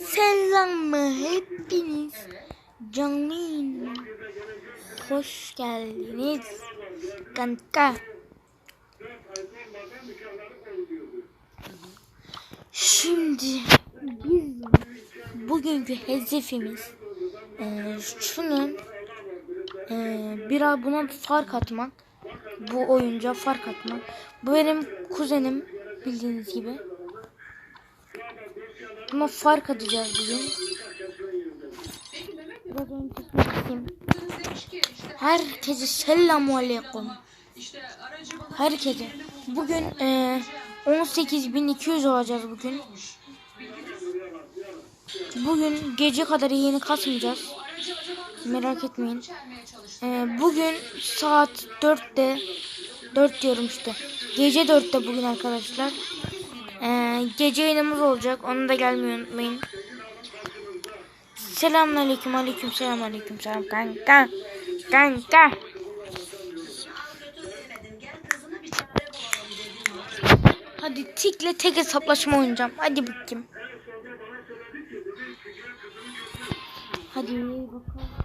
Selam mı hepiniz canlı hoş geldiniz kanka. Şimdi biz bugünkü hedefimiz eee şunun eee biraz buna fark atmak. Bu oyunca fark atmak. Bu benim kuzenim bildiğiniz gibi. Buna fark atacağız bugün. Biraz önce çekeyim. Herkese selamun aleyküm. Herkese. Bugün e, 18.200 olacağız bugün. Bugün gece kadar yeni kasmayacağız. Merak etmeyin. E, bugün saat 4'te 4 diyorum işte. Gece 4'te bugün arkadaşlar. E, gece yayınımız olacak. Onu da gelmeyi unutmayın. Selamünaleyküm aleyküm selam aleyküm selam kanka. Kanka. Hadi tikle tek hesaplaşma oynayacağım. Hadi bakayım. Hadi bakalım.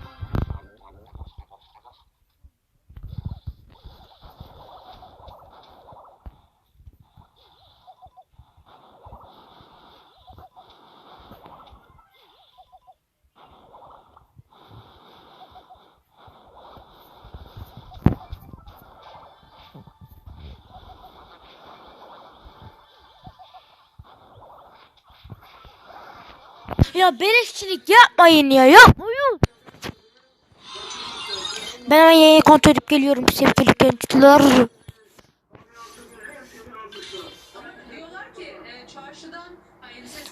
Ya beleşçilik yapmayın ya yapmayın. Ben hemen yayını kontrol edip geliyorum sevgili gençler.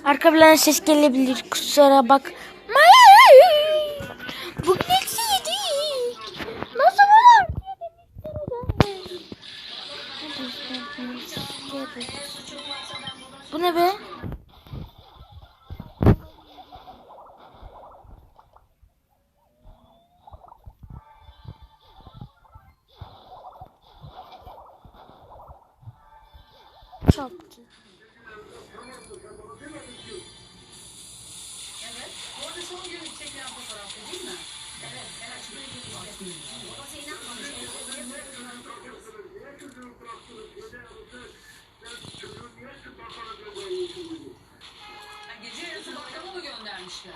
Arka plan ses gelebilir kusura bak. Bugün eksi yedik. Nasıl olur? Bu ne be? Gece yarısı bakkala mı göndermişler?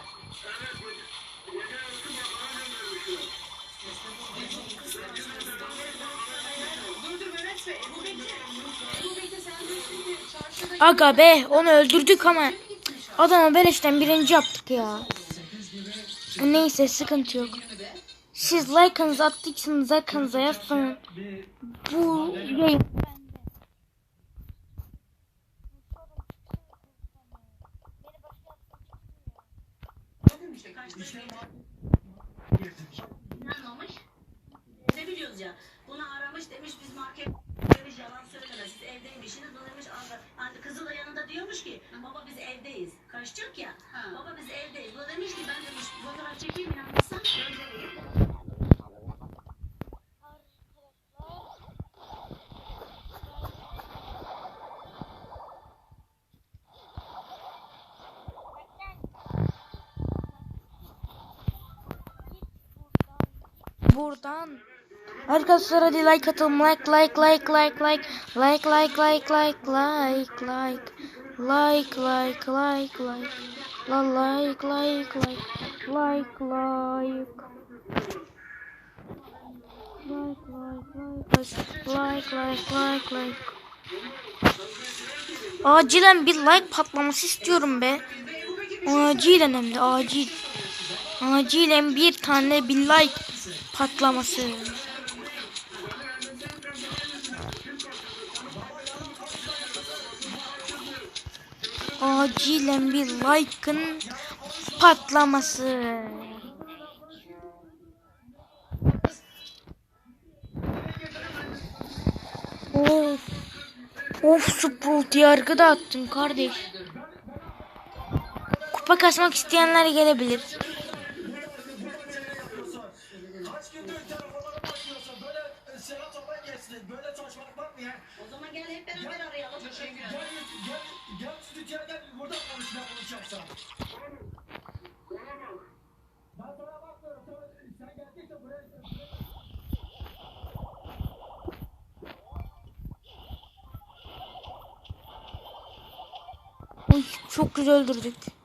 Dur dur Aga be onu öldürdük ama adamı beleşten birinci yaptık ya. Neyse sıkıntı yok. Siz like'ınızı attıysanız like'ınızı yazsanız bu yayın. Ne biliyoruz ya. Bunu aramış demiş biz market demiş yalan söyleme siz evdeymişsiniz. Bu demiş "Aa, hani kızı da yanında diyormuş ki baba biz evdeyiz. Karışacak ya. Ha. Baba biz evdeyiz. Bu demiş ki ben demiş Arkadaşlar hadi like atalım. Like like like like like. Like like like like like like. Like like like like. Like like like like like. Like like. Like like like like. Acilen bir like patlaması istiyorum be. Acilen hem de acil. Acilen bir tane bir like patlaması. Acilen bir like'ın patlaması. Of. Of Sprout yargı da attım kardeş. Kupa kasmak isteyenler gelebilir. Gel hep beraber arayalım. Gel, gel, gel, gel stüdyoya gel. Burada konuş, ben konuşacağım Ben sana bakmıyorum. Sen geldikçe buraya... Oy, çok güzel öldürdük.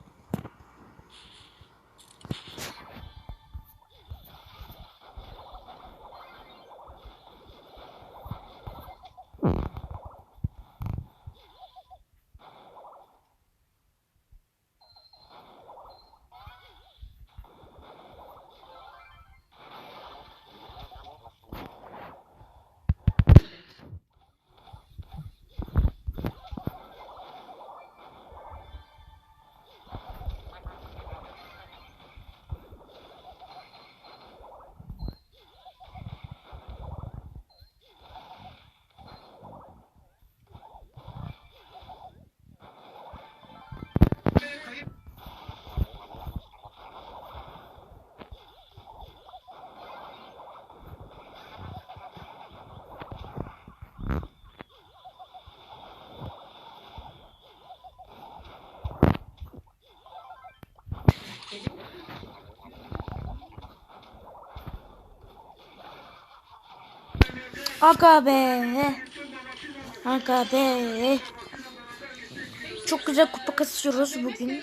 Aga be. Aga be. Çok güzel kupa kasıyoruz bugün.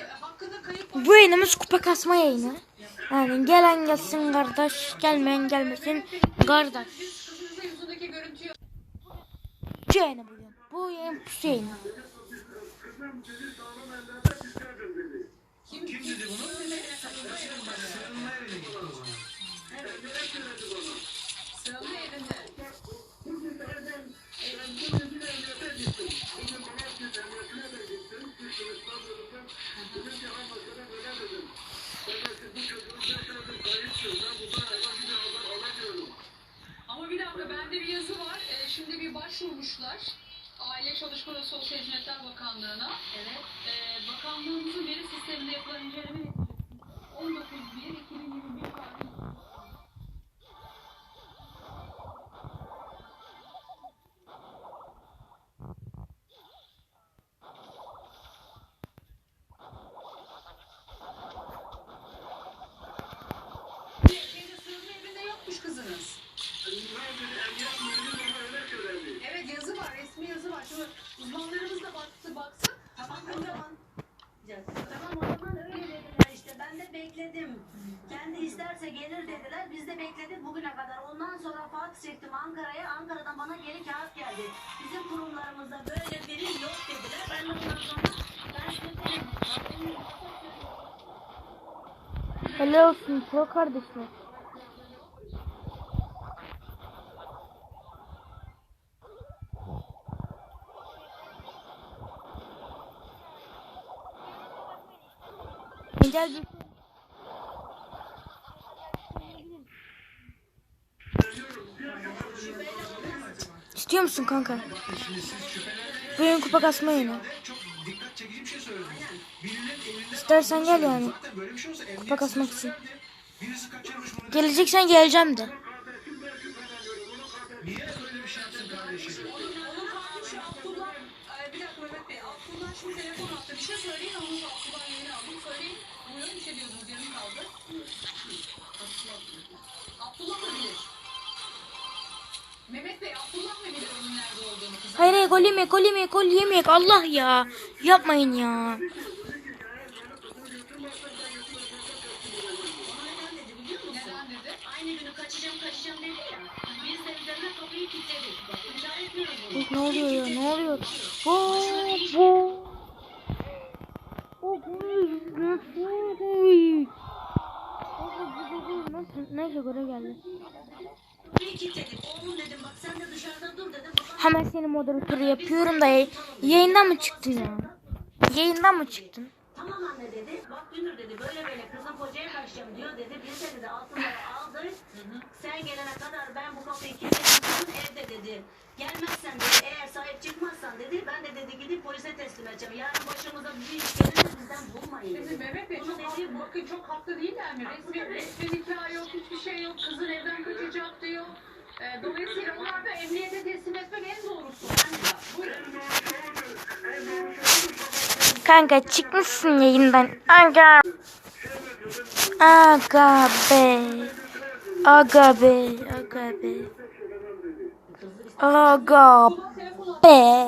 Bu yayınımız kupa kasma yayını. Yani gelen gelsin kardeş, gelmeyen gelmesin kardeş. Bu yayını bugün. Bu yayın pusu yayını. kim dedi bunu? Fax çektim Ankara'ya. Ankara'dan bana geri kağıt geldi. Bizim kurumlarımızda böyle biri yok dediler. Ben de ondan sonra ben dedim. Helal olsun pro kardeşim. Gel bir İstiyor musun kanka? Bugün kupa kasma yine. İstersen gel yani. Kupa kasmak için. Geleceksen geleceğim de. Mehmet Bey, Abdullah Hayır hayır gol yemek gol yemek gol yemek Allah ya. Yapmayın ya. Ne oluyor ya ne oluyor? Bu bu. O bu Nasıl? Neyse göre geldi. Kapıyı kilitledik. Oğlum dedim bak sen de dışarıda dur dedim. Babam Hemen seni moderatörü yapıyorum da yay- yayından mı çıktın ya? Yayından mı çıktın? Tamam anne dedi. Bak Dünür dedi böyle böyle kızım kocaya kaçacağım diyor dedi. Biz de dedi altınları aldık. Sen gelene kadar ben bu kapıyı kilitledim evde dedi. Gelmezsen dedi eğer sahip çıkmazsan dedi ben de dedi gidip polise teslim edeceğim. Yarın başımıza bir iş gelirse bizden bulmayın Şimdi dedi. Mehmet Bey çok dedi, haklı, bakın çok haklı değiller mi? Resmi, resmi nikah yok, hiçbir şey yok, kızın evden kaçacak diyor. Ee, dolayısıyla onlar da emniyete teslim Kanka çıkmışsın yayından. Aga. Aga be. Aga be. Aga be. Aga be.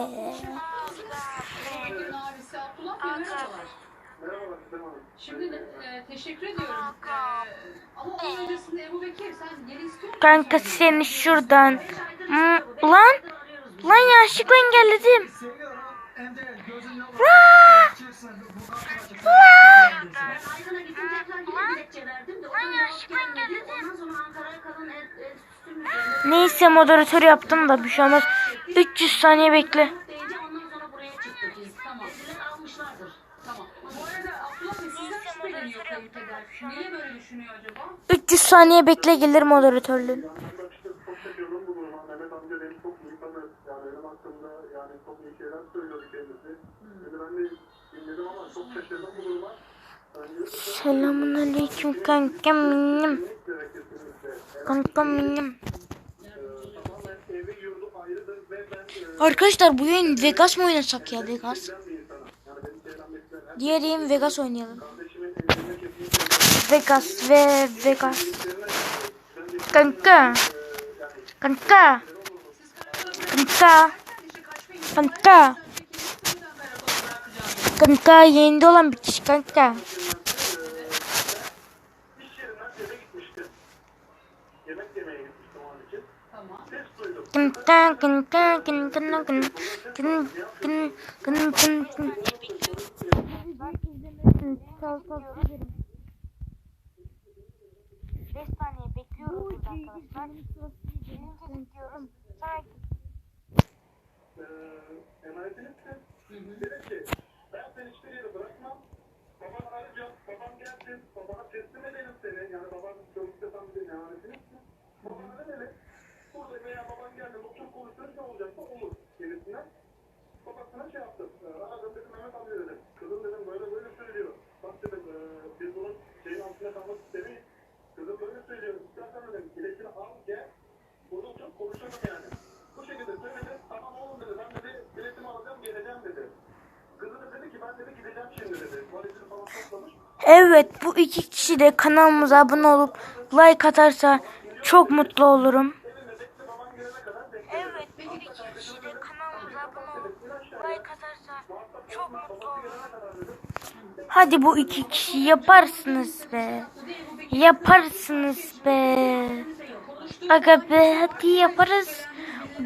Kanka seni şuradan. Hmm, lan. Lan yanlışlıkla engelledim. Seviyorum. Aydın'a gittim Neyse moderatör yaptım da bir şey olmaz. 300 saniye bekle. acaba? 300 saniye bekle gelir moderatörlüğün. Ben işte çok şaşırdım bu duruma. Mehmet amca beni çok iyi tanır. Yani benim hakkımda yani çok iyi şeyler söylüyordu kendisi. Şimdi ben de dinledim ama çok şaşırdım bu duruma. Yani Selamun aleyküm kankam benim. Kankam benim. Arkadaşlar bu yayın Vegas mı oynasak ya Vegas? Diğer yayın Vegas oynayalım. Vegas ve Vegas. Kanka. Kanka. Kanka. Kanka. Kanka yayında olan bir kişi kanka. Kanka kanka kanka kanka kanka kanka kanka Beş saniye bekliyoruz burada arkadaşlar. Bekliyorum. Sonra Ee, ben hiçbir yere bırakmam. Baban arayacak, babam gelsin, babana teslim edelim seni. Yani baban çok istesem bir emanetini etsin. Babana ne dedi? Burada veya baban geldi, otur konuşuruz ne olacaksa olur gibisinden. Babasına şey yaptım. Ee, aradım dedim Mehmet amca dedim. Kızım dedim böyle böyle söylüyor. Bak dedim ee, biz bunun şeyin altında kalmak istemeyiz. Kızım böyle söylüyor. İstersen dedim biletini al gel. Burada oturup konuşalım yani. Bu şekilde söyledim. Tamam oğlum dedi. Ben dedi biletimi alacağım geleceğim dedi. Kızı da dedi ki ben dedi gideceğim şimdi dedi. Valizini falan toplamış. Evet bu iki kişi de kanalımıza abone olup like atarsa çok mutlu olurum. Evet bu iki kişi de kanalımıza abone olup like atarsa çok mutlu olurum. Hadi bu iki kişi yaparsınız be. Yaparsınız be. Aga be hadi yaparız.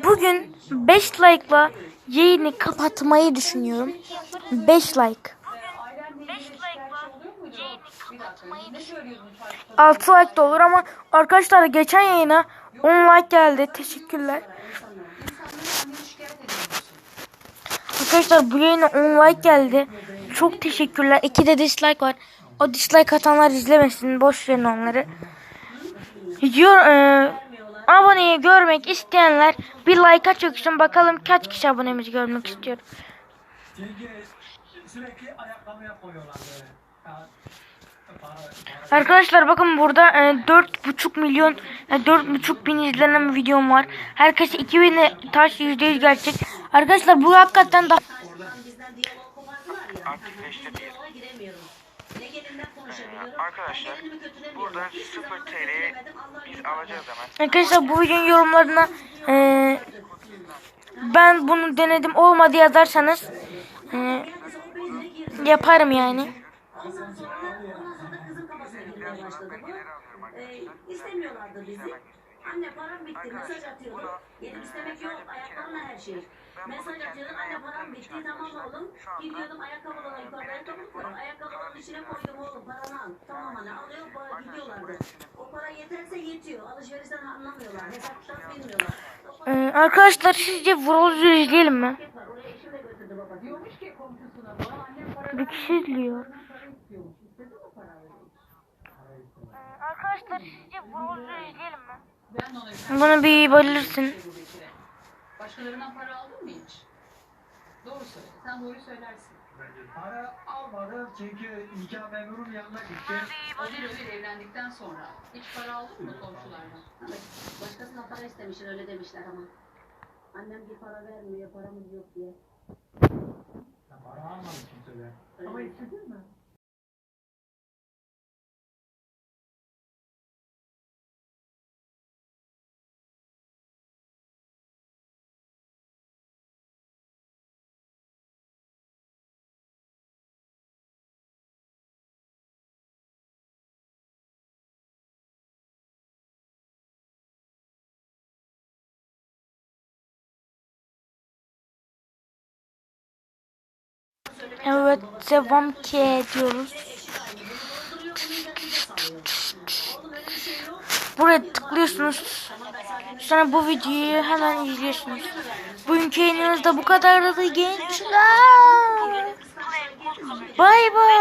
Bugün 5 like'la yayını kapatmayı düşünüyorum. 5 like. Ailenle ilgili şikayetçi oluyor muydu? Bir dakika. Ne söylüyordun çarşıda? 6 like de olur ama arkadaşlar geçen yayına 10 like geldi. Teşekkürler. Arkadaşlar bu yayına 10 like geldi. Çok teşekkürler. 2 de dislike var. O dislike atanlar izlemesin. Boş verin onları. Yor, e, aboneyi görmek isteyenler bir like çöksün. Bakalım kaç kişi abonemizi görmek istiyor. Sürekli ayakkabıya koyuyorlar böyle. Arkadaşlar bakın burada e, 4,5 milyon yani 4,5 bin izlenen videom var. Herkes 2000 taş %100 gerçek. Arkadaşlar bu hakikaten daha. Arkadaşlar, Ben gelinimi kötülemiyorum. Buradan Hiçbir 0 zaman TL'yi kötülemedim. Allah biz bilir. alacağız hemen. Arkadaşlar bu videonun yorumlarına e, ben bunu denedim olmadı yazarsanız e, yaparım yani. Ondan sonra, ondan sonra da kızın kafasına başladı bu. Ee, istemiyorlardı bizi. Anne param bitti. Mesaj atıyordu. Gelip istemek yok. Ayaklarına her şey. Mesaj atıyordum. Anne param bitti. Tamam oğlum. Gidiyordum ayakkabılara yukarıda ayakkabılık var. Ayakkabıların içine koydum oğlum. Paranı al. Tamam anne alıyor. Para gidiyorlardı. O para yeterse yetiyor. Alışverişten anlamıyorlar. Hesaptan bilmiyorlar. O para E, arkadaşlar sizce Vroz'u izleyelim mi? eşim de götürdü babası. Diyormuş ki komşusuna bana annem para Bir kişi izliyor. para istiyormuş. İstedi mi para verir? Arkadaşlar sizce izleyelim mi? Bana bir Bekir'e. Başkalarından para aldın mı hiç? Doğru söyle. Sen doğru söylersin. Para almadım çünkü nikah memurun yanına değil o değil evlendikten sonra. Hiç para aldın mı komşulardan? Başkasına para istemişler öyle demişler ama. Annem bir para vermiyor, paramız yok diye. Ya Para almadım kimseden. Ama istedin mi? Evet devam ki diyoruz. Buraya tıklıyorsunuz. Sonra bu videoyu hemen izliyorsunuz. Bugünkü yayınımız da bu kadardı gençler. Bay bay.